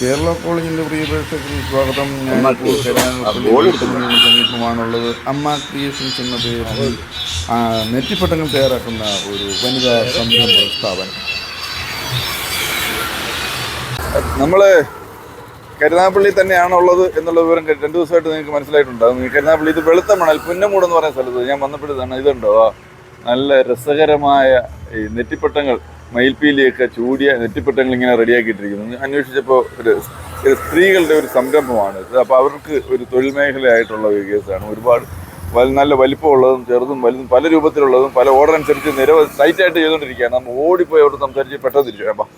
കേരള കോളേജിന്റെ പ്രിയ പ്രേക്ഷകർക്ക് സ്വാഗതം. ഞാൻ സമീപമാണുള്ളത്. അമ്മ ക്രിയേഷൻസ് എന്ന പേരിൽ നെറ്റിപ്പട്ടങ്ങൾ തയ്യാറാക്കുന്ന ഒരു വനിതാ സംരംഭ സ്ഥാപനം. നമ്മൾ കരുനാഗപ്പള്ളി തന്നെയാണുള്ളത് എന്നുള്ള വിവരം രണ്ടു ദിവസമായിട്ട് നിങ്ങൾക്ക് മനസ്സിലായിട്ടുണ്ടാകും കരുനാപ്പള്ളി കരുനാഗപ്പള്ളി ഇത് വെളുത്ത മണൽ പുന്നമൂട് എന്ന് പറയുന്ന സ്ഥലത്ത് ഞാൻ വന്നപ്പോഴാണ് ഇതുണ്ടോ? നല്ല രസകരമായ ഈ നെറ്റിപ്പട്ടങ്ങൾ മയിൽപ്പീലിയൊക്കെ ചൂടിയ നെറ്റിപ്പട്ടങ്ങൾ ഇങ്ങനെ റെഡിയാക്കിയിട്ടിരിക്കുന്നു അന്വേഷിച്ചപ്പോൾ ഒരു സ്ത്രീകളുടെ ഒരു സംരംഭമാണ് ഇത്. അപ്പോൾ അവർക്ക് ഒരു തൊഴിൽ മേഖലയായിട്ടുള്ള ഒരു കേസാണ്. ഒരുപാട് നല്ല വലിപ്പമുള്ളതും ചെറുതും വലുതും പല രൂപത്തിലുള്ളതും പല ഓർഡർ അനുസരിച്ച് നിരവധി സൈറ്റായിട്ട് ചെയ്തുകൊണ്ടിരിക്കുകയാണ്. നമ്മൾ ഓടിപ്പോയി അവിടെ സംസാരിച്ച് പെട്ടെന്ന് തിരിച്ചു അപ്പം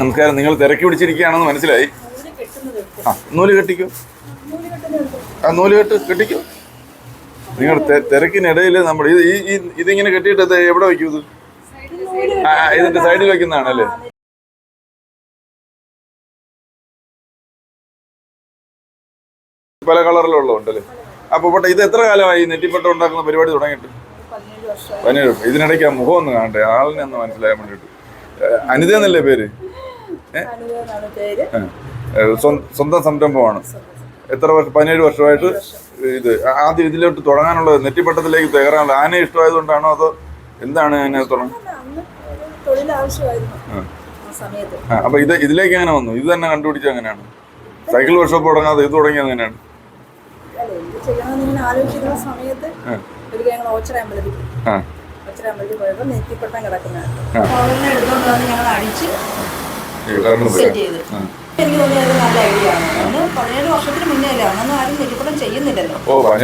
നമസ്കാരം. നിങ്ങൾ തിരക്കി പിടിച്ചിരിക്കുകയാണെന്ന് മനസ്സിലായി? ആ നൂൽ കെട്ടിക്കോ? ആ നൂൽ കെട്ട് കെട്ടിക്കോ? നിങ്ങൾ തിരക്കിനിടയിൽ നമ്മൾ ഇത് ഈ ഇതിങ്ങനെ കെട്ടിയിട്ട് എവിടെ വയ്ക്കും ഇത്? ഇതിന്റെ സൈഡിൽ വെക്കുന്നതാണല്ലേ പല കളറിലുള്ളതുണ്ടല്ലേ? അപ്പൊ പോട്ടെ ഇത് എത്ര കാലമായി നെറ്റിപ്പട്ടം ഉണ്ടാക്കുന്ന പരിപാടി തുടങ്ങിയിട്ട്? പതിനേഴ്. ഇതിനിടയ്ക്ക് ആ മുഖം ഒന്ന് കാണട്ടെ ആളിനെ ഒന്ന് മനസ്സിലാക്കാൻ വേണ്ടിട്ട് അനിത എന്നല്ലേ പേര്? സ്വന്തം സംരംഭമാണ്. എത്ര വർഷം പതിനേഴ് വർഷമായിട്ട്? ഇത് ആദ്യം ഇതിലോട്ട് തുടങ്ങാനുള്ളത് നെറ്റിപ്പട്ടത്തിലേക്ക് കയറാനുള്ള ആനയെ ഇഷ്ടമായതുകൊണ്ടാണോ അതോ എന്താണ് അതിനെ തുടങ്ങുന്നത്? അപ്പൊ ഇത് ഇതിലേക്ക് എങ്ങനെ വന്നു. ഇത് തന്നെ കണ്ടുപിടിച്ച എങ്ങനെയാണ്? സൈക്കിൾ വർക്ക്ഷോപ്പ് തുടങ്ങാതെ ഇത് തുടങ്ങിയത് എങ്ങനെയാണ്? നെറ്റിപ്പട്ടം കിടക്കുന്നതാണ്. എനിക്ക് തോന്നിയത് നല്ല ഐഡിയ ആണ്. അന്ന് പതിനേഴ് വർഷത്തിന് മുന്നേ അല്ലേ? അന്നൊന്നും ആരും നെറ്റിപ്പട്ടം ചെയ്യുന്നില്ലല്ലോ. ഓ ആ, പറഞ്ഞത്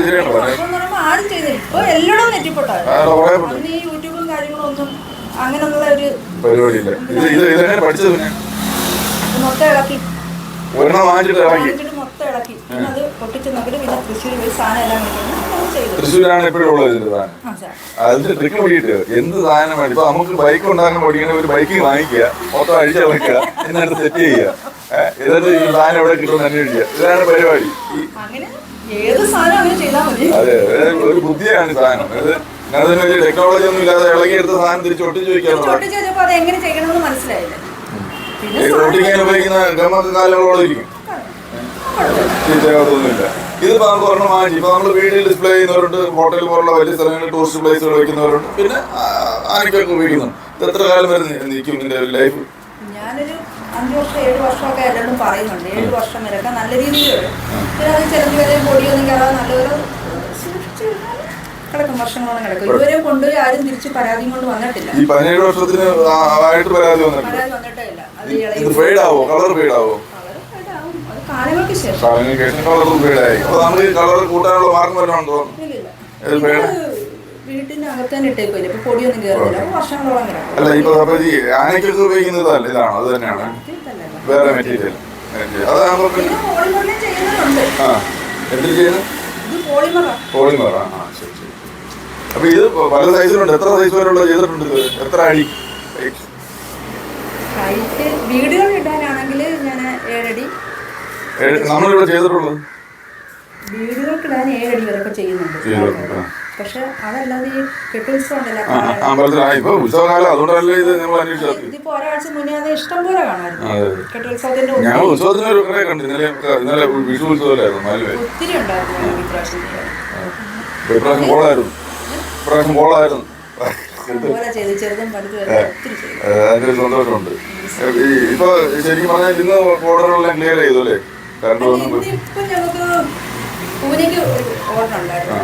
ശരിയാണ്. പതിനേഴ് വർഷം എന്ന് പറയുമ്പോൾ ആരും ചെയ്യുന്നില്ല. ഇപ്പൊ എല്ലായിടവും നെറ്റിപ്പട്ടാണ് ആ, കുറേ ഉണ്ട്. അന്ന് ഈ യൂട്യൂബും കാര്യങ്ങളും ഒന്നും അങ്ങനെയുള്ള ഒരു പരിപാടിയില്ല. ഇത് ഇത് ഇതെങ്ങനെ പഠിച്ചത്? പിന്നെ മൊത്തം ഇളക്കി. ഒരെണ്ണം വാങ്ങിച്ചിട്ട് ഇറങ്ങി. വാങ്ങിച്ചിട്ട് അത് പൊട്ടിച്ച് നോക്കിയിട്ട് പിന്നെ തൃശ്ശൂർ പോയി സാധനം എല്ലാം മേടിക്കുന്നു അത് ചെയ്തു. തൃശ്ശൂരാണ് എപ്പോഴും ഉള്ളത് ഇതിന്റെ സാധനം. ആ സാർ അതിന്റെ ട്രിക്ക് പിടിയിട്ട് എന്ത് സാധനം വേണം? ഇപ്പൊ നമുക്ക് ബൈക്ക് ഉണ്ടാക്കാൻ പഠിക്കണ ഒരു ബൈക്ക് വാങ്ങിക്കുക മൊത്തം അഴിച്ചിളക്കുക എന്നിട്ട് സെറ്റ് ചെയ്യുക. ഏഹ്, എന്നിട്ട് ഈ സാധനം എവിടെ കിട്ടുമെന്ന് അന്വേഷിക്കുക. ഇതാണ് പരിപാടി. ഈ അങ്ങനെ ഏത് സാധനം അങ്ങനെ ചെയ്താൽ മതി. അതെ ഒരു ബുദ്ധിയാണ് ഈ സാധനം. വലിയ ടെക്നോളജി ഒന്നും ഇല്ലാതെ ഇളകിയെടുത്ത സാധനം തിരിച്ച് ഒട്ടിച്ച് വെച്ചപ്പോൾ അത് എങ്ങനെ ചെയ്യണമെന്ന് മനസ്സിലായില്ല. പിന്നെ ഉപയോഗിക്കുന്ന ഗമൊക്കെ കാലങ്ങളോളം ഇരിക്കും. ചീത്തയാകത്തൊന്നുമില്ല ഇതിപ്പോ നമുക്ക് ഒരെണ്ണം വാങ്ങിച്ചു ഇപ്പൊ നമ്മൾ വീട്ടിൽ ഡിസ്പ്ലേ ചെയ്യുന്നവരുണ്ട് ഹോട്ടൽ പോലുള്ള വലിയ സ്ഥലങ്ങളിൽ ടൂറിസ്റ്റ് പ്ലേസുകൾ വെക്കുന്നവരുണ്ട് പിന്നെ ആനക്കൊക്കെ ഉപയോഗിക്കുന്നുണ്ട് ഇത് എത്ര കാലം വരെ നിൽക്കും ഇതിന്റെ ലൈഫ് ഞാനൊരു അഞ്ച് വർഷം ഏഴ് വർഷമൊക്കെ എല്ലാവരും പറയുന്നുണ്ട്. ഏഴ് വർഷം വരെയൊക്കെ നല്ല രീതിയിൽ പിന്നെ അത് ചിലത് വരെ പൊടിയൊന്നും കയറാതെ നല്ലൊരു കിടക്കും. വർഷങ്ങളോളം കിടക്കും. ഇതുവരെ കൊണ്ടുപോയി ആരും തിരിച്ച് പരാതിയും കൊണ്ട് വന്നിട്ടില്ല. ഈ പതിനേഴ് വർഷത്തിന് ആയിട്ട് പരാതി വന്നിട്ടുണ്ട് പരാതി വന്നിട്ടേ ഇല്ല. അത് ഇത് ഫെയ്ഡ് ആവോ? കളർ ഫെയ്ഡ് ആവോ? കാലങ്ങൾക്ക് ശേഷം കളർ അപ്പൊ നമുക്ക് കളർ കൂട്ടാനുള്ള മാർഗം വല്ലതും ഉണ്ടോ? വീട്ടിന്റെ അകത്തന്നെ ഇട്ടേക്കില്ല ഇപ്പൊ പൊടിയൊന്നും കയറുന്നില്ല അപ്പൊ വർഷങ്ങളോളം അല്ല ഇപ്പൊ ആനയ്ക്കൊക്കെ ഉപയോഗിക്കുന്നത് അല്ല ഇതാണോ? അത് തന്നെയാണ്. വേറെ മെറ്റീരിയൽ പോളിമറാ. ആ ശരി ശരി. അപ്പൊ ഇത് പല സൈസിലുണ്ട്. എത്ര സൈസ് വരെയുള്ള ചെയ്തിട്ടുണ്ട് ഇത്? എത്ര അടി? വീടുകൾ ഇടാനാണെങ്കിൽ ഞാൻ ഏഴടി. ഏഴ് നമ്മളിവിടെ ചെയ്തിട്ടുള്ളത്? വീടുകൾക്ക് ഇടാൻ ഏഴടി വരെയൊക്കെ ചെയ്യുന്നുണ്ട്. പക്ഷെ അതല്ലാതെ ഈ കെട്ടുത്സവം ഉണ്ടല്ലോ ഉത്സവകാലം അതുകൊണ്ടല്ലേ ഇത് നമ്മൾ അന്വേഷിച്ചത്? ഇതിപ്പോ ഒരാഴ്ച മുന്നേ അത് ഇഷ്ടം പോലെ കാണാമായിരുന്നു. കെട്ടുത്സവത്തിന്റെ ഒത്തിരി- ഉത്സവത്തിന് ഒരു കുറെ കണ്ടു ഇന്നലെ ഇന്നലെ വിഷു ഒത്തിരി ഉണ്ടായിരുന്നു ഇപ്രാവശ്യം കോളായിരുന്നു ഇപ്രാവശ്യം കോളായിരുന്നു അതിന്റെ സന്തോഷമുണ്ട്. ഈ ഇപ്പൊ ശരിക്കും പറഞ്ഞാൽ ഇന്ന് ഓർഡറുകളെല്ലാം ക്ലിയർ ചെയ്തു അല്ലേ? കറണ്ട് വന്നു ഓർഡർ ഉണ്ടായിരുന്നു.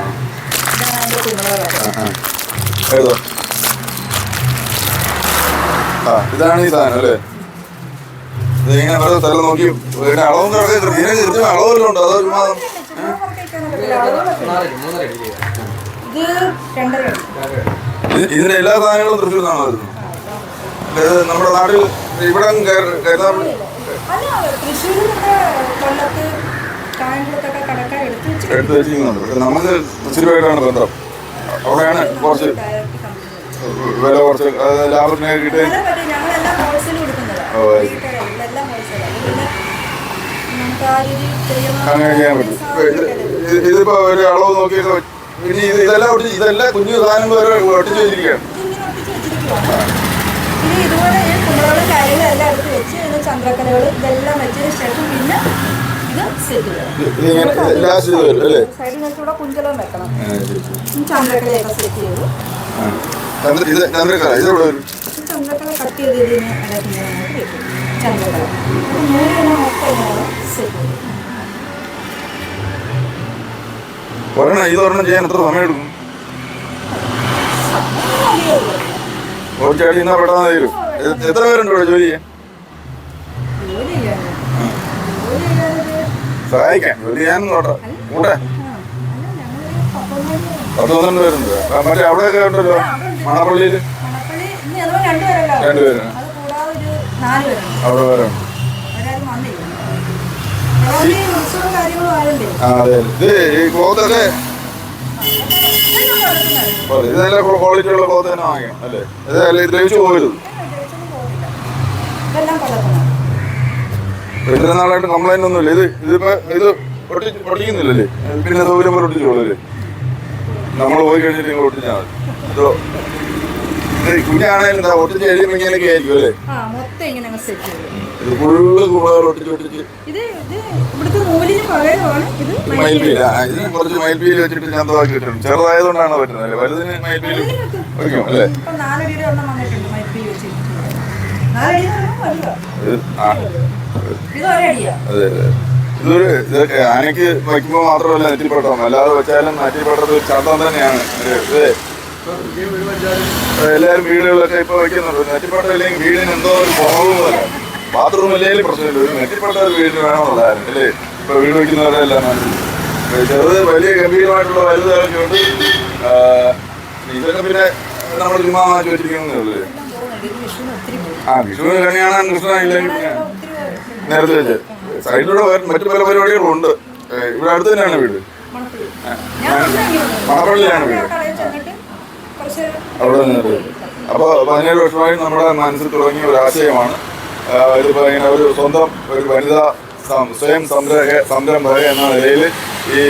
ഇതാണ് അതിന്റെ കുമ്പളകളൊക്കെ ഏതോ ആ ഇതാണ് ഈ സാധനം അല്ലേ? ഇത് ഇങ്ങനെ നോക്കി അളവും ഇതിനെ കൃത്യം അളവെല്ലാം ഉണ്ട്. അതോ ചുമ്മാ ഇത് രണ്ടര അടി. ഇത് ഇതിന്റെ എല്ലാ സാധനങ്ങളും തൃശ്ശൂർ നിന്നാണ് വരുന്നത്. നമ്മുടെ നാട്ടിൽ ഇവിടെ എടുത്തു വെച്ചിരിക്കുന്നുണ്ട്. പക്ഷെ നമുക്ക് തൃശ്ശൂരുമായിട്ടാണ് ബന്ധം. അവിടെയാണ് കുറച്ച് വില കുറച്ച് ലാഭത്തിനൊക്കെ കിട്ടി അങ്ങനെ ചെയ്യാൻ പറ്റും. ഇതിപ്പോ ഒരു അളവ് നോക്കിയൊക്കെ ഇനി ഇത് ഇതെല്ലാം ഇതെല്ലാം കുഞ്ഞു സാധനങ്ങൾ വരെ ഒട്ടിച്ചു വെച്ചിരിക്കുകയാണ്. ഇനി ഇതുപോലെ ഞാൻ കുമ്പളകളും കാര്യങ്ങളും വെച്ച് ഇത് ചന്ദ്രക്കലകൾ ഇതെല്ലാം വെച്ചതിന് ശേഷം പിന്നെ ഇത് സെറ്റ് ചെയ്യണം സൈഡിൽ വെച്ച് ഇവിടെ കുഞ്ചലം വെക്കണം. ചന്ദ്രക്കലയൊക്കെ സെറ്റ് ചെയ്തു. ചന്ദ്രക്കല കട്ട് ചെയ്ത് ഇതിന് അടക്കുന്ന നമുക്ക് വെക്കും. ചന്ദ്രക്കല. അപ്പോൾ മൊത്തം സെറ്റ് ചെയ്തു ഒരെണ്ണം ഇത് ഒരെണ്ണം ചെയ്യാൻ എത്ര സമയം എടുക്കും ഓടിച്ചാടി എത്ര പേരുണ്ട് ജോലി ചെയ്യാൻ? സഹായിക്കാൻ പേരുണ്ട്. മറ്റേ അവിടെയൊക്കെ ഉണ്ടല്ലോ. മണപ്പള്ളിയിൽ? രണ്ടുപേര്. അവിടെ പേരുണ്ട് അതെ. ഇത് ഈ ക്ലോത്തൊക്കെ. ഇത് നല്ല ക്വാളിറ്റി ഉള്ള ക്ലോത്ത് തന്നെ വാങ്ങിക്കണം അല്ലേ? ഇത് അല്ല ഇത് ദ്രവിച്ചു പോകരുത് ഇത്ര നാളായിട്ട് കംപ്ലൈന്റ് ഒന്നുമില്ല. ഇത് ഇതിപ്പോ ഇത് ഒട്ടി ഒട്ടിക്കുന്നില്ലല്ലേ? പിന്നെ സൗകര്യം പോലെ ഒട്ടിച്ചോളൂ നമ്മൾ പോയി കഴിഞ്ഞിട്ട് നിങ്ങൾ ഒട്ടിച്ചാൽ മതി. കുഞ്ഞാണേലും ഒട്ടിച്ച് എഴുതി ഇങ്ങനെയൊക്കെ ആയിരിക്കും അല്ലേ? ഇത് ഫുള്ള് കൂടുതൽ ഒട്ടിച്ച് ഒട്ടിച്ച് ഇത് കുറച്ച് വെച്ചിട്ട് ഞാൻ തോക്കി കിട്ടും ചെറുതായതുകൊണ്ടാണ് പറ്റുന്നത് അല്ലേ? വലുതിന് വയ്ക്കും അല്ലേ? അതെ അതെ. ഇതൊരു ഇതൊക്കെ ആനയ്ക്ക് വയ്ക്കുമ്പോൾ മാത്രമല്ല നെറ്റിപ്പട്ടം അല്ലാതെ വെച്ചാലും നെറ്റിപ്പട്ടത് ഒരു ചന്തം തന്നെയാണ്. എല്ലാരും ഇത് എല്ലാവരും വീടുകളിലൊക്കെ ഇപ്പൊ വയ്ക്കുന്നുണ്ട്. നെറ്റിപ്പട്ടം ഇല്ലെങ്കിൽ വീടിന് എന്തോ ഒരു കുറവ് പോലെ. ബാത്റൂം ഇല്ലെങ്കിലും പ്രശ്നമില്ല. ഒരു മെച്ചപ്പെട്ട ഒരു വീട് വേണമെന്നുള്ളതായിരുന്നു അല്ലേ? ഇപ്പൊ വീട് വയ്ക്കുന്നവരെല്ലാം ചെറുത് വലിയ ഗംഭീരമായിട്ടുള്ള വലുതായിട്ട് ആ, ഇതൊക്കെ പിന്നെ നമ്മൾ ചുമ്മാ മാറ്റി വെച്ചിരിക്കുന്നേ ആ വിഷുവിന് കണിയാണ് കൃഷ്ണ ഇല്ലെങ്കിൽ നേരത്തെ വെച്ച്. സൈഡിലൂടെ മറ്റു പല പരിപാടികളും ഉണ്ട് ഇവിടെ അടുത്ത് തന്നെയാണ് വീട്. മണപ്പള്ളി. ഞാൻ ഇവിടെ ഇങ്ങനെ മണപ്പള്ളിയിലാണ് വീട്. അവിടെ നിന്നിട്ട് അപ്പോൾ പതിനേഴ് വർഷമായി നമ്മുടെ മനസ്സിൽ തുടങ്ങിയ ഒരു ആശയമാണ് ആ, പറയുന്ന ഒരു സ്വന്തം ഒരു വനിതാ സ്വയം സംരഹ സംരംഭക എന്ന നിലയിൽ ഈ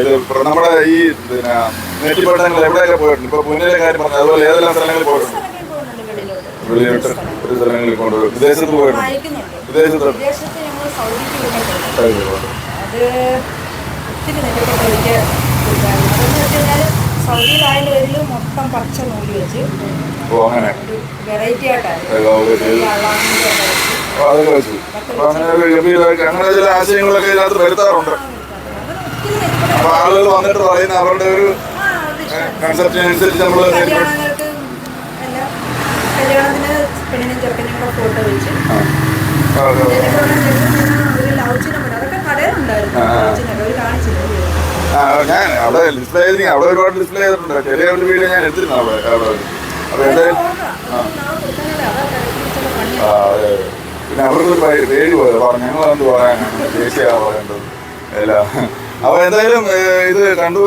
ഇത് നമ്മുടെ ഈ പിന്നെ നെറ്റിപ്പട്ടങ്ങൾ എവിടെയൊക്കെ പോയിട്ടുണ്ട് ഇപ്പൊ പുന്നിലെ കാര്യം പറഞ്ഞു അതുപോലെ ഏതെല്ലാം സ്ഥലങ്ങളിൽ പോയിട്ടുണ്ട് സ്ഥലങ്ങളിൽ വിദേശത്ത് പോയിട്ടുണ്ട്. വിദേശത്ത് വിദേശത്ത്. പോയിട്ടുണ്ട്. ഒത്തിരി സൗദിയിലായതിന്റെ പേരിൽ മൊത്തം പച്ച നൂൽ വെച്ച് ഒരു വെറൈറ്റി ഒരു വെച്ചു. അങ്ങനെ ഒരു ചില ആശയങ്ങളൊക്കെ ഇതിനകത്ത് വരുത്താറുണ്ട്. അപ്പൊ ആളുകൾ വന്നിട്ട് പറയുന്ന അവരുടെ ഒരു കൺസെപ്റ്റിനനുസരിച്ച് നമ്മൾ കല്യാണത്തിന് പെണ്ണിനും ചെറുക്കനും കൂടെ ഫോട്ടോ വെച്ച്. ഒരു കൂടെ അതൊക്കെ കടയിലുണ്ടായിരുന്നു. ലൗച്ചിനൊക്കെ കാണിച്ചില്ല ഞാൻ അവിടെ ഡിസ്പ്ലേ ചെയ്തിരിക്കും അവിടെ ഒരുപാട് ഡിസ്പ്ലേ ചെയ്തിട്ടുണ്ട്. ചെറിയ ഒരു വീഡിയോ ഞാൻ എടുത്തിരുന്നു അവിടെ അവിടെ. അപ്പൊ എന്തായാലും ആ, അതെ. പിന്നെ അവർക്കൊരു പേര് പോയത് ഞങ്ങളെന്ത് പറയാനാണ് ദേശീയ പറയേണ്ടത് അല്ല അപ്പൊ എന്തായാലും ഇത് കണ്ടു.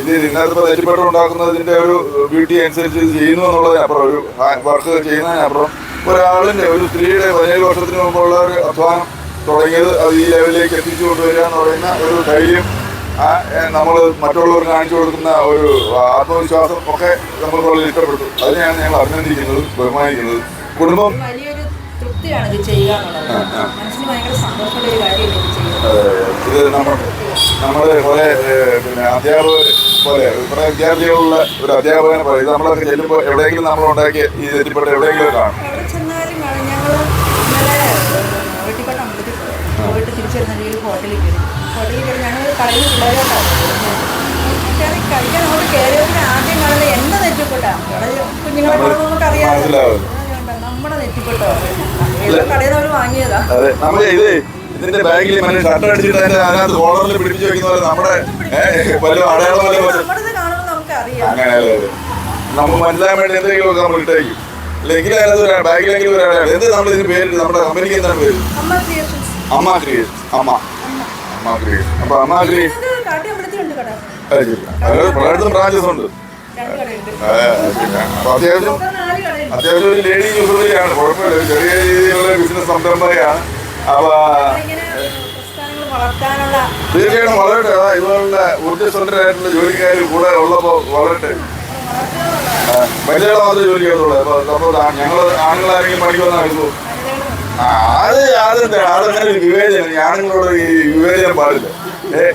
ഇത് ഇതിനകത്ത് തെറ്റിപ്പെട്ട് ഉണ്ടാക്കുന്നതിന്റെ ഒരു ബ്യൂട്ടി അനുസരിച്ച് ഇത് ചെയ്യുന്നു എന്നുള്ളതിനപ്പുറം ഒരു വർക്ക് ചെയ്യുന്നതിനപ്പുറം ഒരാളിന്റെ ഒരു സ്ത്രീയുടെ പതിനേഴ് വർഷത്തിന് മുമ്പുള്ള ഒരു അധ്വാനം തുടങ്ങിയത് അത് ഈ ലെവലിലേക്ക് എത്തിച്ചു കൊണ്ടുവരിക എന്ന് പറയുന്ന ഒരു ധൈര്യം നമ്മൾ മറ്റുള്ളവർ കാണിച്ചു കൊടുക്കുന്ന ഒരു ആത്മവിശ്വാസം ഒക്കെ നമ്മളുള്ളിൽ ഇഷ്ടപ്പെട്ടു. അതിനെയാണ് ഞങ്ങൾ അഭിനന്ദിക്കുന്നത് ബഹുമാനിക്കുന്നത്. കുടുംബം ഇത് നമ്മൾ നമ്മുടെ കുറെ പിന്നെ അധ്യാപകർ പോലെ കുറെ വിദ്യാർത്ഥികളുള്ള ഒരു അധ്യാപകനെ പോലെ ഇത് നമ്മളൊക്കെ ചെല്ലുമ്പോൾ എവിടെയെങ്കിലും നമ്മൾ ഉണ്ടാക്കിയ ഈ തെറ്റിപ്പെട്ട എവിടെയെങ്കിലും കാണും. തിരിച്ചു ഹോട്ടലിൽ കയറി കയറി ഞങ്ങൾ കടയിൽ പിള്ളേരോട്ടാണ് അങ്ങോട്ട് കയറിയതിന് ആദ്യം കാണുന്നത് എന്റെ നെറ്റിപ്പെട്ടാ കുഞ്ഞുങ്ങളെ കാണുമ്പോൾ നമുക്കറിയാം മനസ്സിലാവും. നമ്മുടെ നെറ്റിപ്പെട്ടോ കടയിൽ നിന്ന് വാങ്ങിയതാ അതെ ഇത് ഇതിന്റെ ബാഗിൽ മറ്റേ ഷർട്ട് അടിച്ചിട്ട് അതിന്റെ അതിനകത്ത് കോളറിൽ പിടിപ്പിച്ച് വെക്കുന്ന പോലെ നമ്മുടെ വല്ല അടയാളം അങ്ങനെയല്ലേ അത്. നമുക്ക് മനസ്സിലാൻ വേണ്ടി എന്തെങ്കിലുമൊക്കെ നമ്മൾ ഇട്ടേക്കും. അല്ലെങ്കിൽ അതിനകത്ത് ഒരു ബാഗിലെങ്കിലും ഒരു അടയാളം. എന്ത് നമ്മൾ ഇതിന് പേര് നമ്മുടെ കമ്പനിക്ക് എന്താണ് പേര്? അമ്മ ക്രിയേഷൻസ് അമ്മ ക്രിയേഷൻ അമ്മ. അപ്പൊ പലയിടത്തും ബ്രാഞ്ചസ് ഉണ്ട്. അപ്പൊ അത്യാവശ്യം ഒരു ലേഡി യൂസറിയാണ് കുഴപ്പമില്ല ചെറിയ രീതിയിലുള്ള ബിസിനസ് സംരംഭകയാണ്. അപ്പൊ തീർച്ചയായിട്ടും വളരട്ടെ. അതാ ഇതുപോലുള്ള ഊർജസ്വന്തരായിട്ടുള്ള ജോലിക്കാർ കൂടെ ഉള്ളപ്പോ വളരട്ടെ. മാത്രമേ ജോലി ചെയ്തോളൂ അപ്പൊ ഞങ്ങൾ ആണുങ്ങളാരെങ്കിലും പണിക്ക് അത് അതെന്താ അതങ്ങനെ ഒരു വിവേചനം. ആണുങ്ങളോട് ഈ വിവേചനം പാടില്ല.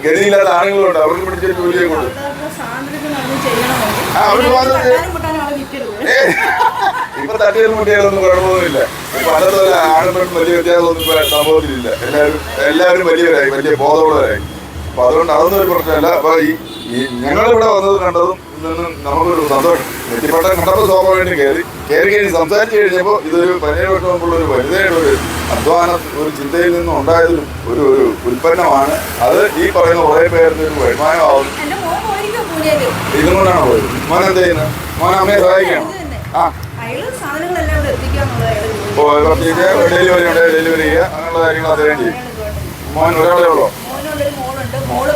ഗതിയില്ലാത്ത ആണുങ്ങളുണ്ട്. അവർക്ക് പിടിച്ച ജോലിയെ കൊണ്ട് അവർ. ഇപ്പൊ തട്ടിയൽ കുട്ടികളൊന്നും കുഴപ്പമൊന്നുമില്ല. ഇപ്പൊ അതേപോലെ ആണും വലിയ വ്യത്യാസമൊന്നും ഇപ്പൊ സംഭവത്തിലില്ല. എല്ലാവരും എല്ലാവരും വലിയവരായി. വലിയ ബോധമുള്ളവരായി. അപ്പൊ അതുകൊണ്ട് അതൊന്നും ഒരു പ്രശ്നമല്ല. അപ്പൊ ഈ ഈ ഞങ്ങളിവിടെ വന്നത് കണ്ടതും ഇതൊന്നും നമുക്കൊരു സന്തോഷം നെറ്റിപ്പട്ടം കണ്ടപ്പോൾ സ്വാഭാവികമായിട്ടും കയറി. കയറി കഴിഞ്ഞ് സംസാരിച്ച് കഴിഞ്ഞപ്പോൾ ഇതൊരു പതിനേഴ് വർഷം മുമ്പുള്ള ഒരു വനിതയുടെ ഒരു അധ്വാന ഒരു ചിന്തയിൽ നിന്നും ഉണ്ടായതൊരു ഒരു ഒരു ഉൽപ്പന്നമാണ്. അത് ഈ പറയുന്ന കുറേ പേരുടെ ഒരു വരുമാനമാവും. ഇതും കൊണ്ടാണ് പോയത്. മോൻ എന്ത് ചെയ്യുന്നത് മോൻ അമ്മയെ സഹായിക്കണം? ആ. ഡെലിവറി ഉണ്ട്. ഡെലിവറി ചെയ്യുക. അങ്ങനെയുള്ള കാര്യങ്ങൾ അദ്ദേഹം ചെയ്യും മോൻ ഒരാളേ ഉള്ളൂ? മോനുണ്ട് മോളുണ്ട്. മോൾ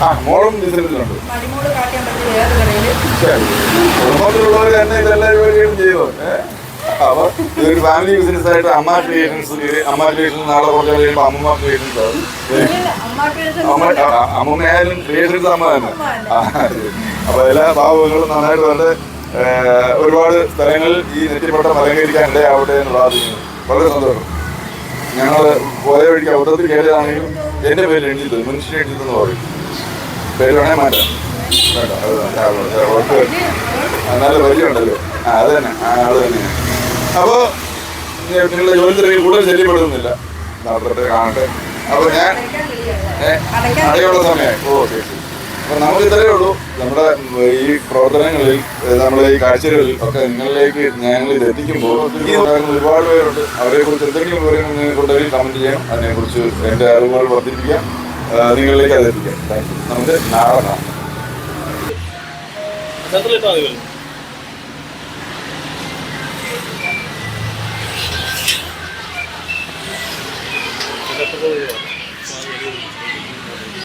ആ മോളും ബിസിനസ്സിലുണ്ട്. കുടുംബത്തിലുള്ളവർ തന്നെ ഇതെല്ലാ ജോലിയും ചെയ്തു അവർ ഇതൊരു ഫാമിലി ബിസിനസ് ആയിട്ട് അമ്മ ക്രിയേഷൻസ് അമ്മ ക്രിയേഷൻസ് നാളെ കുറച്ച് കഴിയുമ്പോൾ അമ്മ ക്രിയേഷൻസ് ആവും. അമ്മമ്മയായാലും ക്രിയേഷൻസ് അമ്മ തന്നെ. അപ്പൊ എല്ലാ ഭാവങ്ങളും നന്നായിട്ട് ഒരുപാട് സ്ഥലങ്ങളിൽ ഈ നെറ്റിപ്പട്ടം അലങ്കരിക്കാൻ ഇടയാവട്ടെ എന്ന് പ്രാർത്ഥിക്കുന്നു. വളരെ സന്തോഷം. ഞങ്ങൾ പോയ വഴിക്ക് അബദ്ധത്തിൽ കയറിയതാണെങ്കിലും എന്റെ പേര് എഴുതിയത് മനുഷ്യനെ എഴുതിയതെന്ന് പറയും. പേര് വേണേ മാറ്റാം. നല്ല പരിചയമുണ്ടല്ലോ. ആ അത് തന്നെ ആ അത് തന്നെ. അപ്പോൾ നിങ്ങളുടെ ജോലി തിരക്കിൽ കൂടുതൽ ശല്യപ്പെടുന്നില്ല നടത്തട്ടെ കാണട്ടെ. അപ്പോൾ ഞാൻ അടയുള്ള സമയമായി. ഓ ശരി ശരി. അപ്പൊ നമുക്ക് ഇത്രയേ ഉള്ളൂ. നമ്മുടെ ഈ പ്രവർത്തനങ്ങളിൽ നമ്മുടെ ഈ കാഴ്ചകളിൽ ഒക്കെ നിങ്ങളിലേക്ക് ഞങ്ങൾ ഇത് എത്തിക്കുമ്പോൾ ഒരുപാട് പേരുണ്ട്. അവരെ കുറിച്ച് എന്തെങ്കിലും വിവരങ്ങൾ നിങ്ങൾക്കുണ്ടെങ്കിൽ കമന്റ് ചെയ്യാം അതിനെക്കുറിച്ച് എന്റെ അറിവുകൾ വർദ്ധിപ്പിക്കാം നിങ്ങളിലേക്ക് അത് എത്തിക്കാം. താങ്ക് യു നമുക്ക് നാളെ കാണാം. സെൻട്രലിട്ടാ